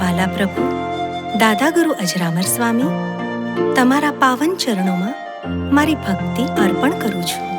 વાલા પ્રભુ દાદા ગુરુ અજરામર સ્વામી તમારા પાવન ચરણોમાં મારી ભક્તિ અર્પણ કરું છું.